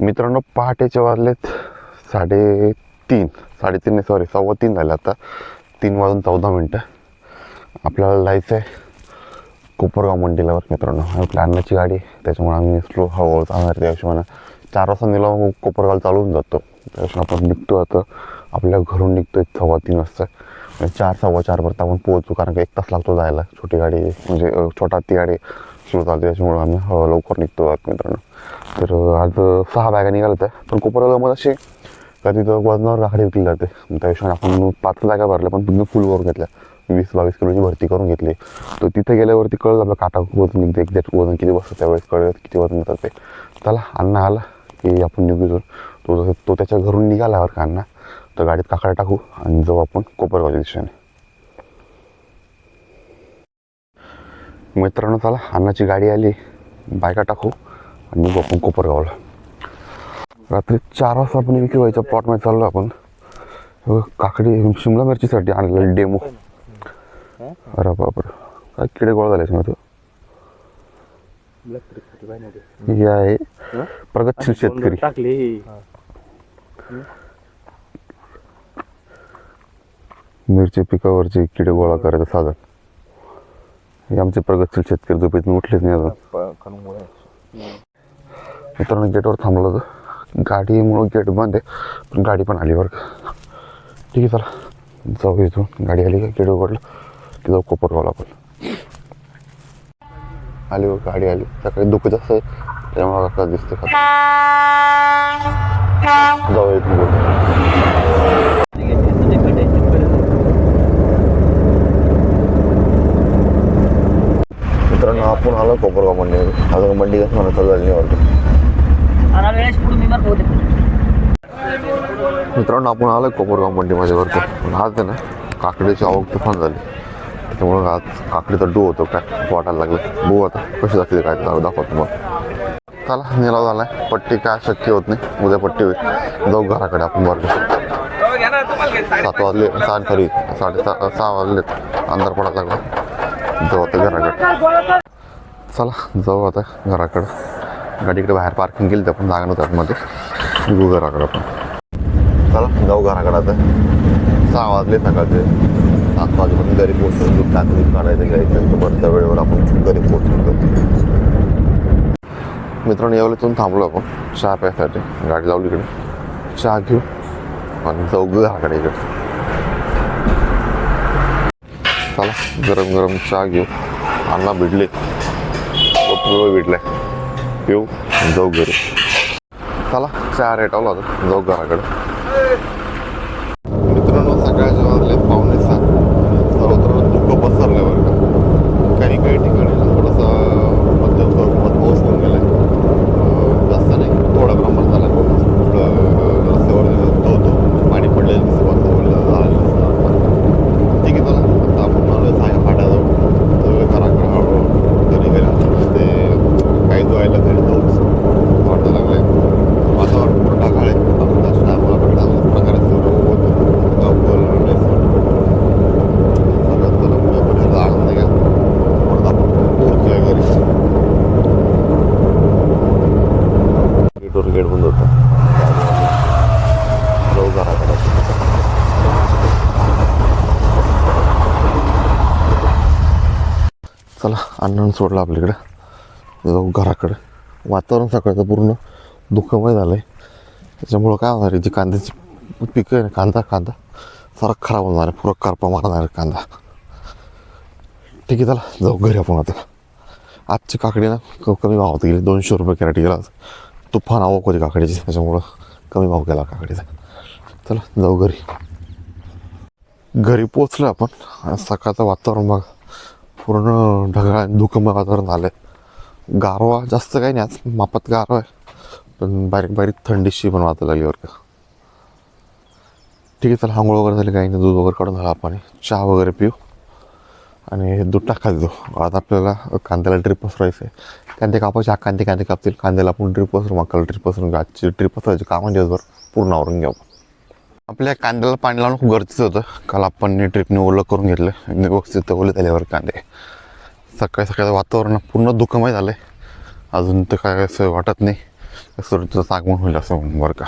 मित्रांनो पहाटेचे वाजलेत. साडेतीन साडेतीन नाही सॉरी सव्वा तीन झाले आता. तीन वाजून चौदा मिनटं. आपल्याला जायचं आहे कोपरगाव मंडीलावर मित्रांनो. आपल्या अन्नाची गाडी त्याच्यामुळे आम्ही स्लो हळूहळू जाणार त्या हिशोबानं चार वाजता निला कोपरगाव चालवून जातो. त्या हिशोबाने आपण निघतो आता. आपल्या घरून निघतो आहे सव्वा तीन वाजता चार सव्वा चारपर्यंत आपण पोहोचू कारण का एक तास लागतो जायला. छोटी गाडी म्हणजे छोटा ती गाडी स्लो चालते त्याच्यामुळे आम्ही लवकर निघतो आहोत मित्रांनो तर आज सहा बॅगा निघाल्या त्या पण कोपरगावमध्ये असे का तिथं वजनावर राखडी विकली जाते. त्या हिशोबाने आपण पाच जागा भरल्या पण तुम्ही फुल करून घेतल्या. वीस बावीस किलोची भरती करून घेतली. तर तिथे गेल्यावरती कळलं आपलं काटा वजन निघते एक्झॅक्ट वजन किती बसतं त्यावेळेस कळलं किती वजन येतात ते. चला अण्णा आला की आपण निघू जाऊ तो जसं तो त्याच्या घरून निघाल्यावर का अण्णा. तर गाडीत काकडा टाकू आणि जाऊ आपण कोपरगावच्या दिशेने. मित्रांनो चला अण्णाची गाडी आली. बायका टाकू आणि निघू आपण कोपरगावला. रात्री चार वाजता आपण विक्री व्हायच्या प्लॉटमध्ये चाललो आपण. काकडी शिमला मिरचीसाठी आणलेलं डेमो. अरे बापरे. काय किडे गोळा झाले मध्ये हे आहे प्रगतशील शेतकरी. मिरची पिकावरचे किडे गोळा करायचं साधन. हे आमचे प्रगतशील शेतकरी झोपेतून उठलेच नाही अजून मित्रांनो गेटवर थांबलो होतो. गाडीमुळं गेट बंद आहे पण गाडी पण आली बरं का. ठीक आहे चला. जाऊ इथून. गाडी आली का? गेट उघडलं. की जाऊ कोपरगावला आपण. आली बघ गाडी आली. सकाळी दुःख जास्त आहे त्यामुळे का दिसते का जाऊ इथून मित्रांनो आपण आलो कोपरगाव मंडी अजून मंडी कसं म्हणा चालू झाली वाटतं मित्रांनो आपण आलो कोपरगाव मंडीमध्ये वरती. पण आज आहे ना काकडीची आवक तुफान झाली. त्याच्यामुळं आज काकडीचा डू होतो काय वाटायला लागलं. बघू आता कशी जाते काय दाखवतो मग चला निलाव झालाय. पट्टी काय शक्य होत नाही. उद्या पट्टी होईल. जाऊ घराकडे आपण वर्ग सात वाजले सहा तरी साडे सहा सहा वाजले अंधार पडायला लागला. जाऊ आता घराकडे चला जाऊ आता घराकडं. गाडीकडे बाहेर पार्किंग केली आपण जागा नव्हतं आतमध्ये निघू घराकडं आपण. चला जाऊ घराकडं आता. सहा वाजले सकाळचे. सात वाजेपर्यंत घरी पोहोचतो दूध टाकून काढायचं घ्यायचं. तर त्या वेळेवर आपण घरी पोहोचून मित्रांनो यावलीतून थांबलो आपण. चहा प्यायसाठी गाडी लावली इकडे. चहा घेऊ आणि जाऊ घराकडे इकडे. चला गरम गरम चहा घेऊ अण्णा भिडले पिऊ भिडलाय येऊ जाऊ घरी. चला चहा रेटावला होता. जाऊ घराकडे. मित्रांनो सकाळच्या वाजले पावणे सात सर्वत्र दुःख पसरले बरं का काही काही ठिकाणी ना थोडासा मध्यम स्वरूपात पाऊस होऊन गेलाय अं, जास्त नाही थोडा प्रमाणात झाला पाऊस थोडं अं, रस्त्यावर धवतो पाणी पडलेलं दिसतं वातावरण झालं ठीक आहे चला आता आपण आलो साया फाटा जाऊ तर घराकडे हळूहळू घरी गेल्यानंतर ते काही धुवायला घरी जाऊच वाटायला लागलंय वातावरण पूर्ण ढगाळ आहे आपण त्याच्या टायमाला पण चांगल्या प्रकारे सुरू होतं गावकल सगळ्यात चला पुढे पुढे आनंद घ्या परत आपण पोहोचूया घरी गेटवर गेट बंद होतं जाऊ घराकडे चला अण्णानं सोडलं आपल्याकडं. जाऊ घराकडे. वातावरण सकाळचं पूर्ण दुःखमय झालं आहे त्याच्यामुळं काय होणार आहे? जी कांद्याची पिकं आहे ना कांदा कांदा. सारा खराब होणार आहे. पुरा करपा मारणार आहे कांदा. ठीक आहे चला जाऊ घरी आपण आता. आजची काकडी ना कमी कमी भावात गेली दोनशे रुपये कॅरेट गेला तुफान आवक होती काकडीची. त्याच्यामुळं कमी भाव केला काकडीचा. चला जाऊ घरी. घरी पोचलं आपण. आणि सकाळचं वातावरण बघा. पूर्ण ढगाळ धुकं वातावरण झालं आहे गारवा जास्त काही नाही आज मापात गारवा आहे. पण बारीक बारीक थंडीशी पण वाचायला लागली बरं का. ठीक आहे चला आंघोळ वगैरे झाली काही नाही दूध वगैरे काढून झालं आपण. चहा वगैरे पिऊ. आणि दूध टाकायला देऊ. आता आपल्याला कांद्याला ड्रिप पसरायचं आहे. कांदे कापायचे हा कांदे कांदे कापतील. कांद्याला आपण ड्रिप पसरू मकाला ड्रिप पसरून घेऊ आजची ड्रिप पसरायची कामं दिवसभर पूर्ण आवरून घेऊ आपल्या कांद्याला पाणी लावणं खूप गरजेचं होतं. काल आपण ट्रिपने ओलं करून घेतलं. आणि व्यवस्थित ओले झाल्यावर कांदे. सकाळी सकाळचं वातावरण पूर्ण दुःखमय झालं आहे अजून तर काय असं वाटत नाही. सूर्याचं आगमन होईल असं म्हणून बरं का.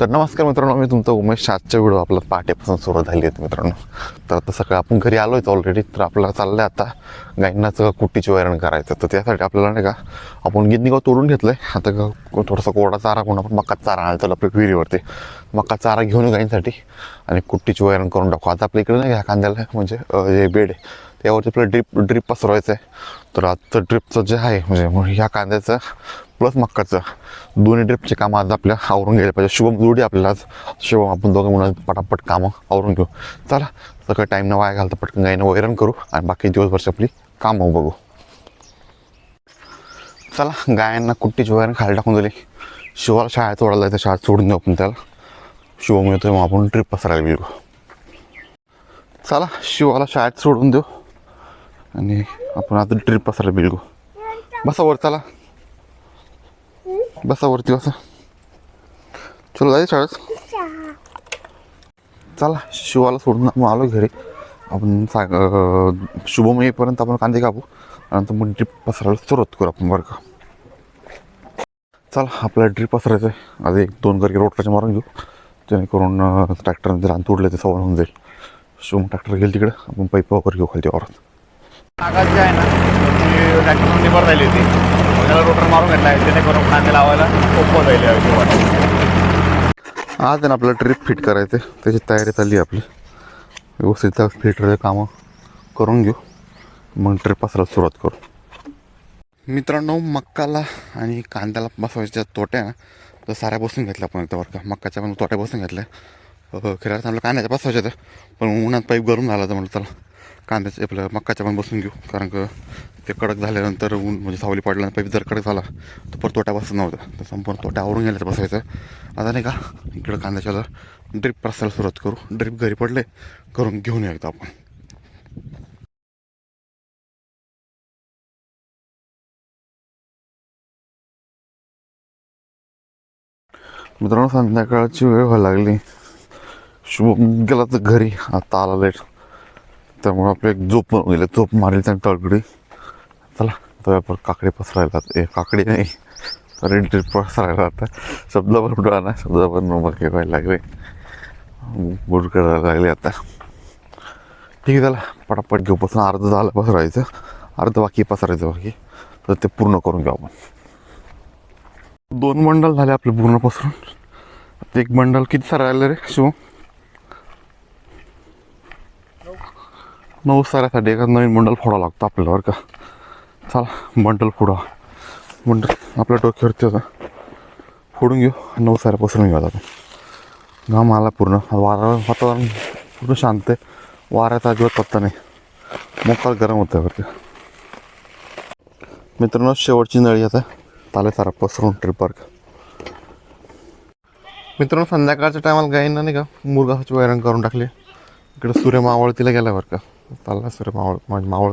तर नमस्कार मित्रांनो मी तुमचा उमेश आजच्या व्हिडिओ आपला पहाटेपासून सुरू झाली आहेत मित्रांनो. तर आता सकाळी आपण घरी आलो आहेत ऑलरेडी तर आपल्याला चाललं आहे आता गाईंनाचं कुट्टीचे वैरण करायचं. तर त्यासाठी आपल्याला नाही का आपण गिन्नी गाव तोडून घेतलं आहे आता थोडासा कोरडा चारा कोण आपण मका चारा आणायचा आपल्या विहिरीवरती. मका चारा घेऊन गायींसाठी गाईंसाठी आणि कुट्टीचे वैरण करून टाकू. आता आपल्या इकडे नाही का कांद्याला म्हणजे जे बेड आहे त्यावरती आपल्याला ड्रिप ड्रिप पसरवायचं आहे तर आजचं ड्रिपचं जे आहे म्हणजे ह्या कांद्याचं प्लस मक्काचं दोन्ही ड्रिपचे कामं आज आपल्या आवरून गेले पाहिजे. शुभम जोडी आपल्याला आज शुभम आपण दोघं म्हणून पटापट कामं आवरून घेऊ. चला सगळं टाईम न वाया घालतं पटकन गाईनं वैरण करू आणि बाकी दिवसभरची आपली कामं बघू. चला गायांना कुट्टीची वैरण खाली टाकून दिली. शिवाला शाळेत सोडायला जायचं शाळेत सोडून देऊ आपण त्याला. शिवम येतोय मग आपण ट्रिप पसरायला गेलो. चला शिवाला शाळेत सोडून देऊ. आणि आपण आता ट्रिप पसरायला बिलगू. बसा वर चला. बसा वरती बसा. चलो जायचं शाळेत. चला शिवाला सोडून आपण आलो घरी. आपण सा शुभम येईपर्यंत आपण कांदे कापू. नंतर मग ड्रीप पसरायला सुरुवात करू आपण बरं का? चला आपल्याला ड्रीप पसरायचं आहे. आज एक दोन करके रोटराचे मारून घेऊ. जेणेकरून ट्रॅक्टरने रान तोडले ते सवाल होऊन जाईल. शुभम ट्रॅक्टर गेल तिकडे. आपण पाईप वगैरे घेऊ खाली वावरात. आगात जे आहे ना ती ट्रॅक्टर निबर राहिली होती. त्याला रोटर मारून घेतला आहे जेणेकरून कांदे लावायला सोपं जाईल आज आहे ना आपल्याला ट्रिप फिट करायचं आहे. त्याची तयारी चालली आहे आपली. व्यवस्थित फिटरचे कामं करून घेऊ. मग ट्रिप पसरायला सुरुवात करू. मित्रांनो मक्काला आणि कांद्याला बसवायच्या तोट्या ना तर साऱ्या बसून घेतल्या आपण एकदा बरं का. मक्काच्या पण तोट्या बसून घेतल्या. खेळायला आपल्या कांद्याच्या बसवायच्या तर पण उन्हात पाईप गरम झाला तर म्हटलं चला. कांद्याचं आपलं मक्काच्या पण बसून घेऊ. कारण का ते कडक झाल्यानंतर ऊन म्हणजे सावली पाडल्यानंतर पाईप जर कडक झाला तर परत तोट्या बसत नव्हतं तर संपूर्ण तोटा आवरून गेल्याचं बसायचं. आता नाही का इकडं कांद्याच्याला ड्रिप प्रसायला सुरुवात करू. ड्रिप घरी पडले करून घेऊन यायचं आपण. मित्रांनो संध्याकाळची वेळ व्हायला लागली. शुभम गेला तर घरी. आता आला लेट त्यामुळं आपलं एक झोप गेलं झोप मारेल त्याने तळगडी चला तर आपण काकडे पसरायला. ए काकडी नाही. रेंटी पसरायला आता. शब्द पण ना. शब्द पण मग व्हायला लागले. बुड करायला लागले आता. ठीक आहे चला. पटापट घेऊ. पासून अर्ध झालं पसरायचं. अर्ध बाकी पसरायचं बाकी. तर ते पूर्ण करून घेऊ आपण. दोन बंडल झाले आपले पूर्ण पसरून. एक बंडल किती सारे रे शिव? नऊ साऱ्यासाठी एका नवीन बंडल फोडावं लागतो आपल्याला बरं का. चला बंडल फोडा. बंडल आपल्या डोक्यावरती होता फोडून घेऊ. नऊ साऱ्या पसरून घेऊ आता आपण. घाम आला पूर्ण. वारा वातावरण पूर्ण शांत आहे. वाऱ्याचा अजिबात पत्ता नाही. मोकाल गरम होतं आहे बरं का. मित्रांनो शेवटची नळी आता ताले सारा पसरून ट्रिप का. मित्रांनो संध्याकाळच्या टायमाला गायींना नाही का मुरगाची वैरण करून टाकली. इकडं सूर्य मावळतीला गेला बरं का. चालला सर मावळ माझी मावळ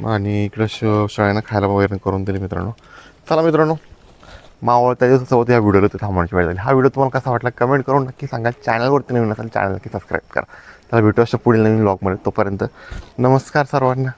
मग आणि इकडं श शाळेनं खायला वगैरे करून दिली मित्रांनो. चला मित्रांनो मावळ त्या दिवसासोबत या व्हिडिओला ते थांबण्याची वेळ झाली. हा व्हिडिओ तुम्हाला कसा वाटला कमेंट करून नक्की सांगा. चॅनलवरती नवीन असेल चॅनल नक्की सबस्क्राईब करा. त्याला भेटू अशा पुढील नवीन ब्लॉगमध्ये तोपर्यंत. नमस्कार सर्वांना.